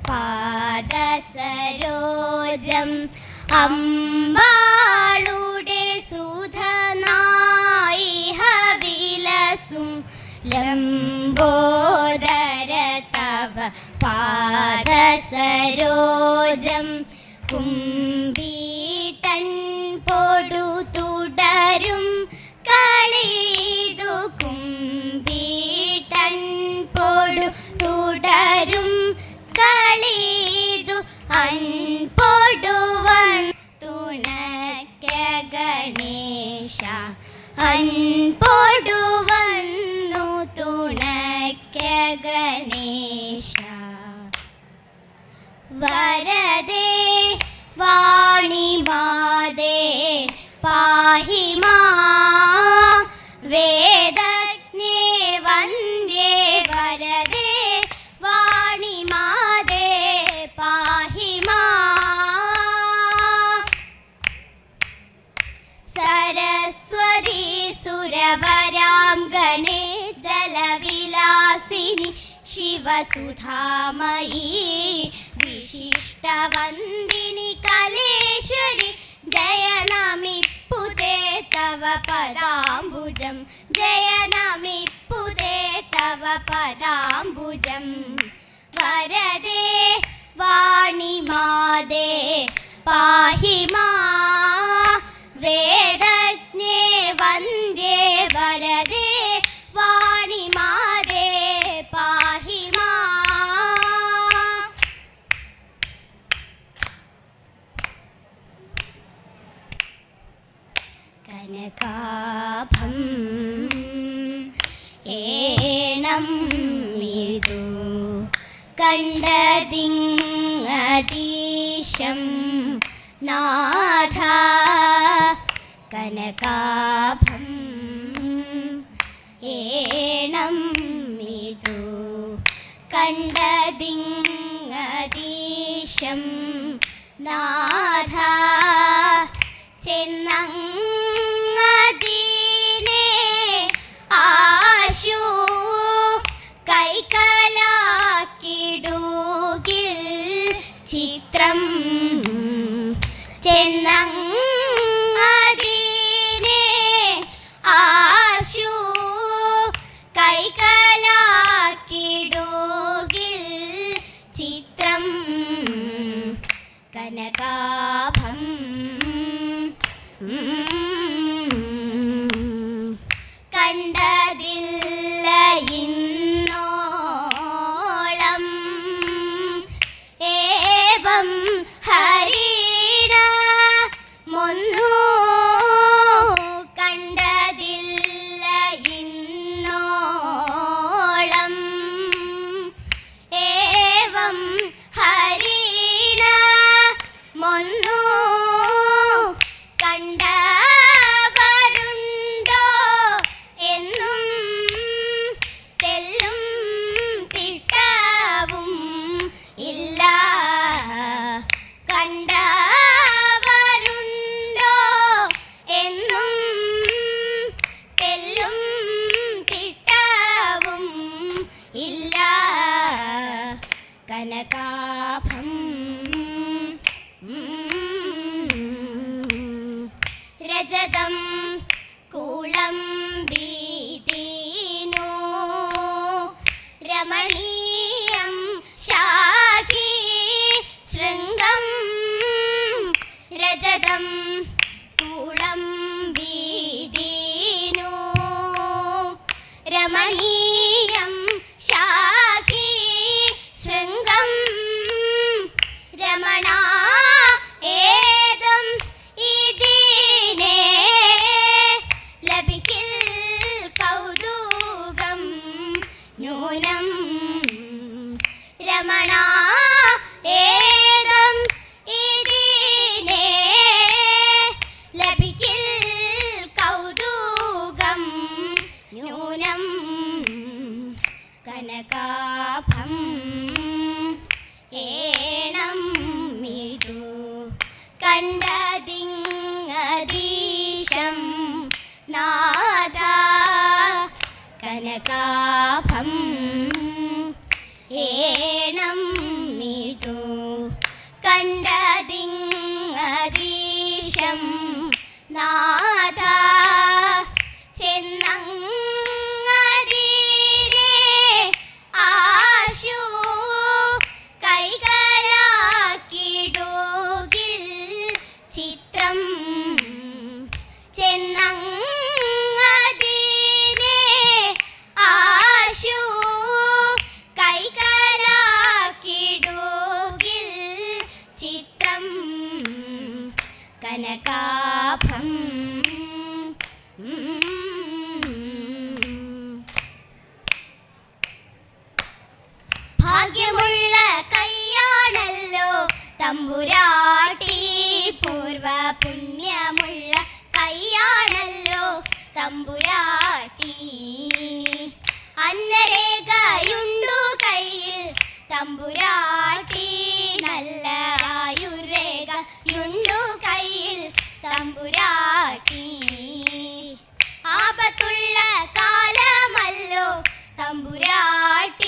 പാദസരോജം അമ്പാളുടെ സുധനായി ഹവിലസും ലംബോദര തവ പാദസരോജം കുമ്പീട്ടൻ വരദേ വാണിമാതേ പാഹി മാ വേദജ്ഞേ സുരവരാംഗണേ ജലവിലാസിനി ശിവസുധാമയീ വിശിഷ്ടവന്ദിനി കലേശ്വരി ജയനമിപ്പുതേ തവ പദാംബുജം ജയനമിപ്പുതേ തവ പദാംബുജം. വരദേ വാണിമാതേ പാഹി കണ്ടതിങ്ങതീശം നാഥ കനകാഭം ഏണം ഇതു കണ്ടതിങ്ങതീശം നാഥ ചെന്നങ്ങതീനെ ചെന്നങ്ങതീനെ ആശു കൈകലാക്കിടുകിൽ ചിത്രം കനകാഭം. കനകാഭം காணா നാഥ കനകാഭം ഭാഗ്യമുള്ള കൈയാണല്ലോ തമ്പുരാട്ടി പൂർവ പുണ്യമുള്ള കൈയാണല്ലോ തമ്പുരാട്ടി അന്നരേഖയുണ്ടു കയ്യിൽ. തമ്പുരാട്ടി നല്ല ആയുരേഖയുണ്ടു കയ്യിൽ. തമ്പുരാട്ടി ആപത്തുള്ള കാലമല്ലോ. തമ്പുരാട്ടി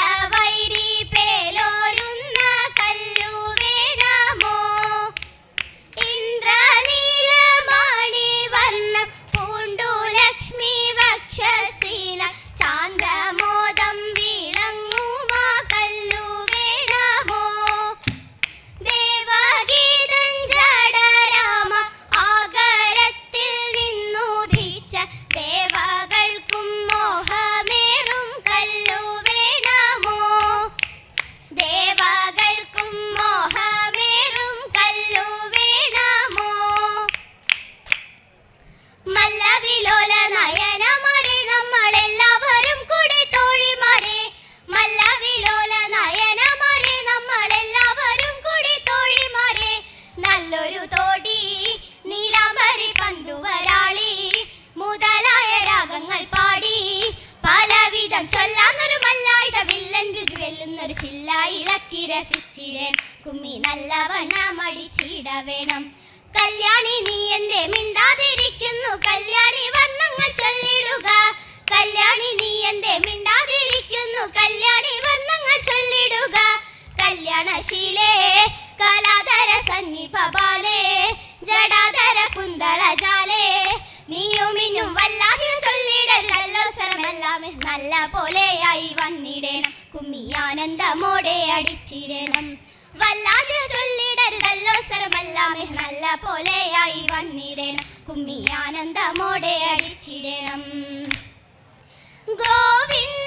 വെല്ലുന്നൊരു ഇളക്കി രസിച്ചിടേൻ കുമ്മി നല്ലവണ്ണം അടിച്ചിട വേണം. കല്യാണി നീ എന്തേ മിണ്ടാതിരിക്കുന്നു. കല്യാണി വർണങ്ങൾ ചൊല്ലിടുക. കല്യാണി നീ എന്തേ മിണ്ടാതിരിക്കുന്നു. കല്യാണി വർണങ്ങൾ ചൊല്ലിടുക. കല്യാണശീലേ കലാധര സന്നിപാലേ ജടാധര കുന്തളജാലേ നീയും ഇന്നും വല്ലാതെ ചൊല്ലിടരുതല്ലോ സർവെല്ലാമേ നല്ല പോലെയായി വന്നിടണം. കുമ്മിയാനന്ദമോടെ അടിച്ചിടണം. വല്ലാതെ ചൊല്ലിടരുതല്ലോ സർവെല്ലാമേ നല്ല പോലെയായി വന്നിടണം. കുമ്മിയാനന്ദമോടെ അടിച്ചിടണം. ഗോവിന്ദ